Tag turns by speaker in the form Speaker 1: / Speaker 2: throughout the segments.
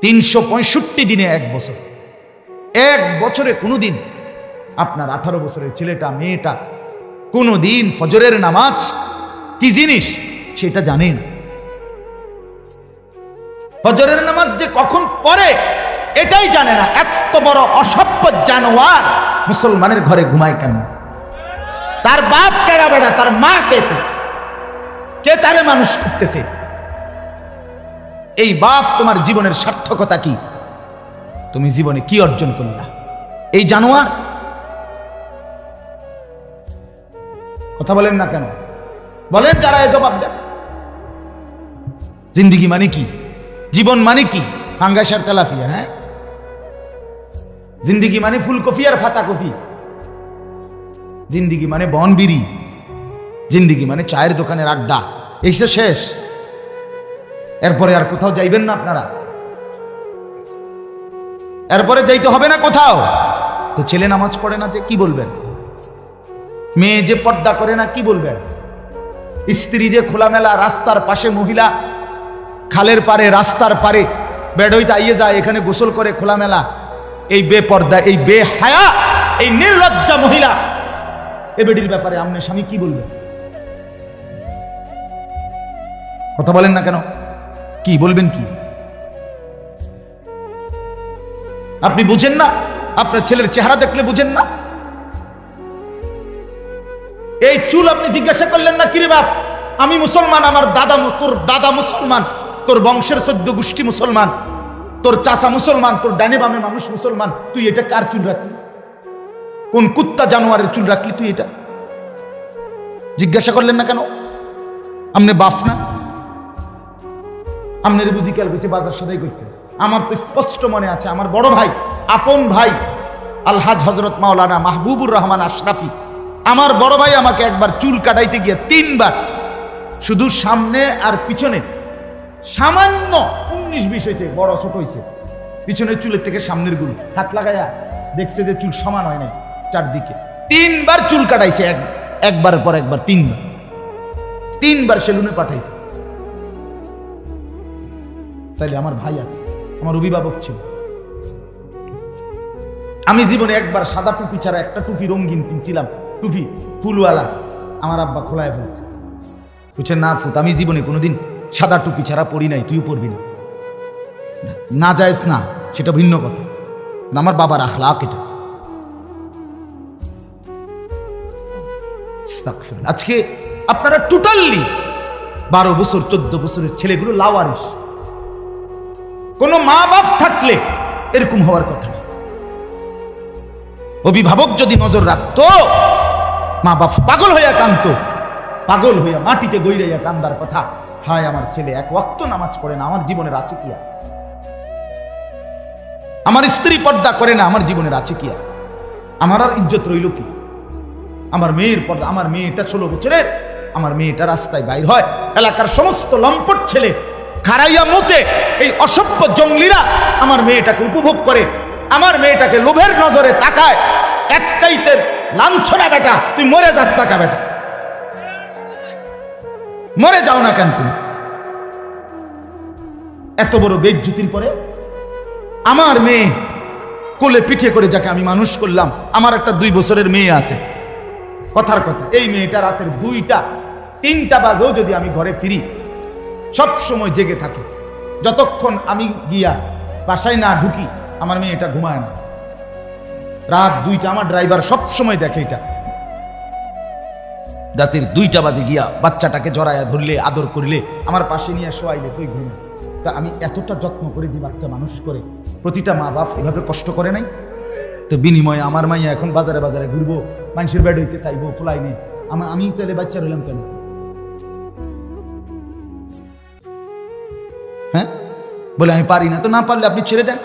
Speaker 1: তিনশো পঁয়ষট্টি দিনে এক বছর। এক বছরে কোনো দিন আপনার আঠারো বছরের ছেলেটা, মেয়েটা কোনো দিন ফজরের নামাজ কি জিনিস সেটা জানে না। ফজরের নামাজ যে কখন পড়ে এটাই জানে না। এত বড় অসভ্য জানোয়ার মুসলমানের ঘরে ঘুমায় কেন? তার বাপ কেনা বেড়া তার মা কে? কে তারে মানুষ করতেছে? এই বাপ তোমার জীবনের সার্থকতা কি? তুমি জীবনে কি অর্জন করলা? এই জানোয়ার? কথা বলেন না কেন? বলেন যারা জবাব দেন। জিন্দিগি মানে কি? জীবন মানে কি? ফাঙ্গাসার তেলাফিয়া হ্যাঁ? জিন্দিগি মানে ফুলকপি আর ফাতা কপি জিন্দিগি মানে বনবিরি জিন্দিগি মানে চায়ের দোকানের আড্ডা। এই শেষ। এরপরে আর কোথাও যাইবেন না আপনারা। এরপরে যাইতে হবে না কোথাও। তো ছেলে নামাজ পড়ে না যে কি বলবেন? মেয়ে যে পর্দা করে না কি বলবেন? স্ত্রী যে খোলামেলা রাস্তার পাশে মহিলা খালের পারে রাস্তার পারে বেডইতে আইয়ে যায়, এখানে গোসল করে খোলামেলা। এই বে পর্দা এই বে হায়া এই নির্লজ্জা মহিলা, এ বেডির ব্যাপারে আপনার স্বামী কি বলবেন কথা বলেন না কেন? কি বলবেন কি? আপনি বুঝেন না? আপনার ছেলের চেহারা দেখলে বুঝেন না? এই চুল আপনি জিজ্ঞাসা করলেন না, কিরে বাপ, আমি মুসলমান, আমার দাদা তোর দাদা মুসলমান, তোর বংশের সদ্য গোষ্ঠী মুসলমান, তোর চাচা মুসলমান, তোর ডানে বামে মানুষ মুসলমান, তুই এটা কার চুল রাখলি? কোন কুত্তা জানোয়ারের চুল রাখলি তুই এটা? জিজ্ঞাসা করলেন না কেন? আমনে বাপ না? আমনের বুঝি কাল বেশি বাজার সদাই করতে আমার তো স্পষ্ট মনে আছে, আমার বড় ভাই, আপন ভাই, আলহাজ হজরত মাওলানা মাহবুবুর রহমান আশরাফি, আমার বড় ভাই আমাকে একবার চুল কাটাইতে গিয়ে তিনবার, শুধু সামনে আর পিছনে, সামান্য উনিশ বিশ হয়েছে বড় ছোট হয়েছে পিছনের চুলের থেকে সামনেরগুলো হাত লাগাইয়া দেখছে যে চুল সমান হয় নাই চারদিকে। তিনবার চুল কাটাইছে এক, একবার পর একবার, তিনবার। তিনবার সেলুনে পাঠাইছে। তাইলে আমার ভাই আছে আমার অভিভাবক ছিল। আমি জীবনে একবার সাদা টুপি ছাড়া একটা টুপি রঙিন কিনছিলাম। টুপি ফুলওয়ালা আমার আব্বা খোলায় ফেলছে। বুঝছে না ফুত আমি জীবনে কোনোদিন সাদা টুপি ছাড়া পড়ি নাই তুইও পড়বি না। না যায়স না সেটা ভিন্ন কথা। না, আমার বাবার আখলাক এটা। আজকে আপনারা টোটালি বারো বছর চোদ্দ বছরের ছেলেগুলো লাওয়ারিস কোনো মা বাপ থাকলে এরকম হওয়ার কথা অভিভাবক যদি নজর রাখতো, মা বাপ পাগল হইয়া কান্ত পাগল হইয়া মাটিতে গৈরাইয়া কান্দার কথা, হায় আমার ছেলে, এক ওয়াক্ত নামাজ পড়ে না, আমার জীবনের আছে কি আর? আমার স্ত্রী পর্দা করে না, আমার জীবনের আছে কি আর? আমার আর ইজ্জত রইল কি আমার মেয়ের পর্দা, আমার মেয়েটা ষোলো বছরের, আমার মেয়েটা রাস্তায় বাইর হয়, এলাকার সমস্ত লম্পট ছেলে খারাইয়া মতে এই অসভ্য জঙ্গলিরা আমার মেয়েটাকে উপভোগ করে, আমার মেয়েটাকে লোভের নজরে তাকায়। এক লাঞ্ছনা বেটা, তুই মরে যাস তাকা বেটা? মরে যাও না কেন তুমি? এত বড় বেজ্জুতির পরে আমার মেয়ে কোলে পিঠে করে যাকে আমি মানুষ করলাম, আমার একটা দুই বছরের মেয়ে আছে। কথার কথা, এই মেয়েটা রাতের দুইটা, তিনটা বাজেও যদি আমি ঘরে ফিরি সব সময় জেগে থাকি। যতক্ষণ আমি গিয়া বাসায় না ঢুকি, আমার মেয়েটা ঘুমায় না। রাত দুইটা আমার ড্রাইভার সব সময় দেখে এটা। রাতের দুইটা বাজে গিয়া বাচ্চাটাকে জড়াইয়া ধরলে, আদর করলে, আমার পাশে নিয়ে শোয়াইলে তুই ঘুমে। তা আমি এতটা যত্ন করে যে বাচ্চা মানুষ করে, প্রতিটা মা বাপ এভাবে কষ্ট করে নাই? তো বিনিময়ে আমার মাইয়া এখন বাজারে বাজারে ঘুরবো মানুষের বেড হইতে চাইব ফুলাই নেই। আমি তাহলে বাচ্চা রইলাম কেন? বলে, আমি পারি না। তো না পারলে আপনি ছেড়ে দেন।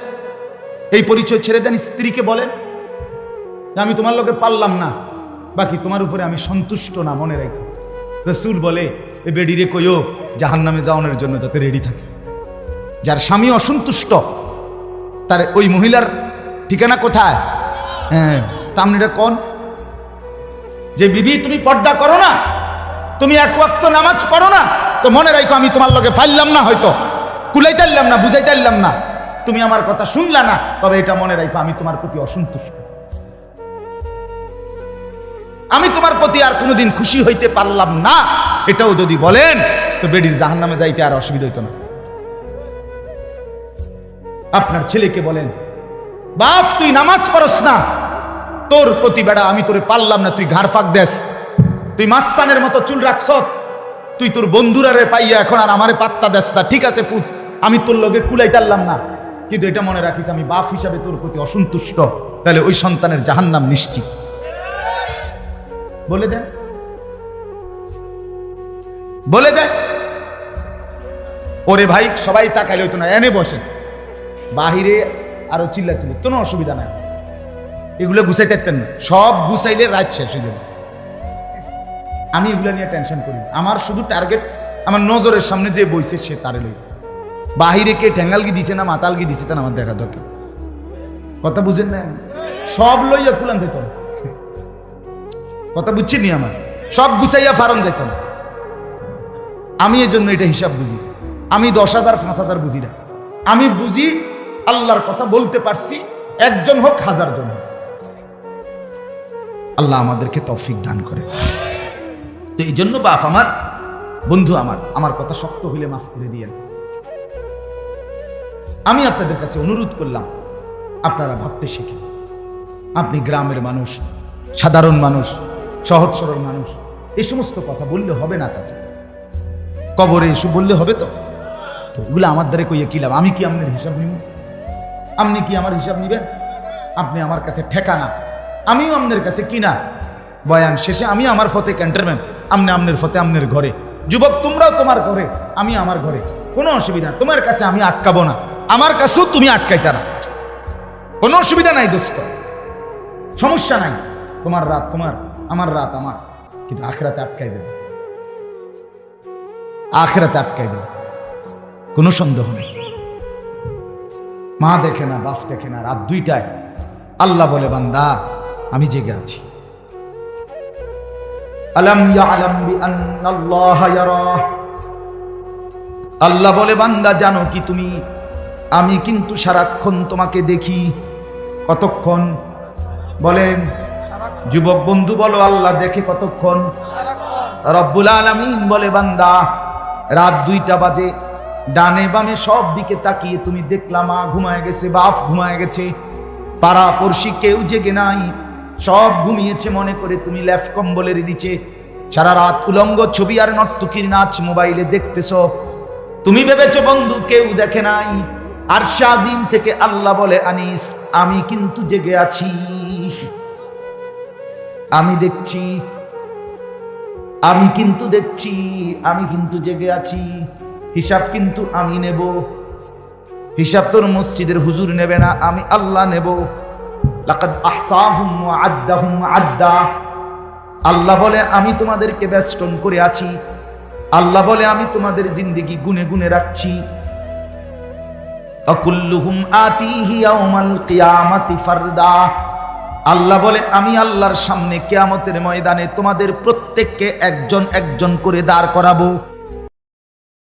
Speaker 1: এই পরিচয় ছেড়ে দেন, স্ত্রীকে বলেন আমি তোমার লোকে পারলাম না। বাকি তোমার উপরে আমি সন্তুষ্ট না, মনে রাখি। রসুল বলে, এ বেডিরে কইও জাহান নামে যাওয়ানোর জন্য যাতে রেডি থাকে। যার স্বামী অসন্তুষ্ট, তার ওই মহিলার ঠিকানা কোথায়? হ্যাঁ তা আপনি এটা কোন? যে, বিবি, তুমি পর্দা করো না। তুমি এক ওয়াক্ত নামাজ পড়ো না। তো মনে রাখো, আমি তোমার লোকে ফাইললাম না হয়তো। কুলাইতে পারলাম না বুঝাইতে পারলাম না। তুমি আমার কথা শুনলা না, তবে এটা মনে রাখো আমি তোমার প্রতি অসন্তুষ্ট। আমি তোমার প্রতি আর কোনোদিন খুশি হইতে পারলাম না, এটাও যদি বলেন, তো বেডির জাহান নামে যাইতে আর অসুবিধা হইতো না। আপনার ছেলেকে বলেন, বাপ, তুই নামাজ পড়স না। তোর প্রতি বেড়া আমি তোরে পারলাম না, তুই ঘাড় ফাঁক দেস। তুই মাস্তানের মতো চুল রাখছ তুই তোর বন্ধুরারে পাইয়া এখন আর আমারে পাত্তা দেস না। ঠিক আছে, পুত। আমি তোর লগে কুলাই তারলাম না। কিন্তু এটা মনে রাখিস, আমি বাপ হিসাবে তোর প্রতি অসন্তুষ্ট। তাহলে ওই সন্তানের জাহান্নাম নিশ্চিত। বলে দেন বলে দেন ওরে ভাই, সবাই তাকাইলে হইতো না, এনে বসেন। বাহিরে আরও চিল্লা চিল্লি কোনো অসুবিধা নাই। এগুলো গুছাইতে পারতেন না। সব গুছাইলে রাত শেষ হয়ে যাবে। আমি এগুলো নিয়ে টেনশন করি আমার শুধু টার্গেট আমার নজরের সামনে যে বইছে সে তারে লই বাহিরে কে ঠ্যাঙ্গালগি দিছে না মাতালগি দিছে তা আমার দেখা দরকার। কথা বুঝেন না সব লইয়া কুলান যেত কথা বুঝছি নি আমার? সব গুছাইয়া ফারন যেত আমি এই জন্য এটা হিসাব বুঝি। আমি দশ হাজার, পাঁচ হাজার বুঝি না। আমি বুঝি আল্লাহর কথা বলতে পারছি, একজন হোক হাজার জন হোক। আল্লাহ আমাদেরকে তৌফিক দান করে। তো এই জন্য বাপ আমার, বন্ধু আমার আমার কথা শক্ত হইলে মাফ করে দিয়েন। আমি আপনাদের কাছে অনুরোধ করলাম, আপনারা ভাবতে শিখেন। আপনি গ্রামের মানুষ, সাধারণ মানুষ, সহজ সরল মানুষ, এ সমস্ত কথা বললে হবে না চাচা। কবরে এসব বললে হবে তো? তো এগুলো আমার দ্বারা কইয়া কি লাভ? আমি কি আপনার হিসাব নিব? আপনি কি আমার হিসাব নিবেন? আপনি আমার কাছে ঠেকানা। আমিও আপনার কাছে কিনা? বয়ান শেষে আমি আমার ফতে ক্যান্টারম্যান আমনে আমনের ফতে আমনের ঘরে। যুবক, তোমরাও তোমার ঘরে, আমি আমার ঘরে। কোনো অসুবিধা তোমার কাছে আমি আটকাবো না। আমার কাছেও তুমি আটকাইতা না। কোনো অসুবিধা নাই দোস্ত। সমস্যা নাই। তোমার রাত, তোমার, আমার রাত আমার। কিন্তু আখরাতে আটকাই দেবে। আখরাতে আটকাই দেবে। কোনো সন্দেহ নেই। মা দেখে না, বাপ দেখে না, রাত দুইটায়। আল্লাহ বলে, বান্দা, আমি জেগে আছি। আল্লাহ বলে, বান্দা, জানো কি তুমি আমি কিন্তু সারাক্ষণ তোমাকে দেখি। কতক্ষণ? বলেন যুবক বন্ধু বলো, আল্লাহ দেখে কতক্ষণ? রব্বুল আলামিন বলে, বান্দা, রাত দুইটা বাজে। ডানে বামে সব দিকে তাকিয়ে তুমি দেখলা মা ঘুমায় গেছে, বাপ ঘুমায় গেছে। পাড়া পড়শি কেউ জেগে নাই। সব ঘুমিয়েছে মনে করে তুমি ল্যাফ কম্বলের নিচে। সারা রাত উলঙ্গ ছবি আর নর্তকীর নাচ মোবাইলে দেখতেছ। তুমি ভেবেছো বন্ধু কেউ দেখে নাই। আর শাজিম থেকে আল্লাহ বলে, আনিস, আমি কিন্তু জেগে আছি। আমি দেখছি, আমি কিন্তু দেখছি, আমি কিন্তু জেগে আছি। হিসাব কিন্তু আমি নেব। হিসাব তোর মসজিদের হুজুর নেবে না, আমি আল্লাহ নেব। আল্লাহ বলে, আমি তোমাদেরকে বেষ্টন করে আছি। আল্লাহ বলে, আমি তোমাদের জিন্দেগি গুনে গুনে রাখছি। অকুল্লুহুম আতিহি ফারদা। আল্লাহ বলে, আমি আল্লাহর সামনে কেয়ামতের ময়দানে তোমাদের প্রত্যেককে একজন একজন করে দাঁড় করাবো।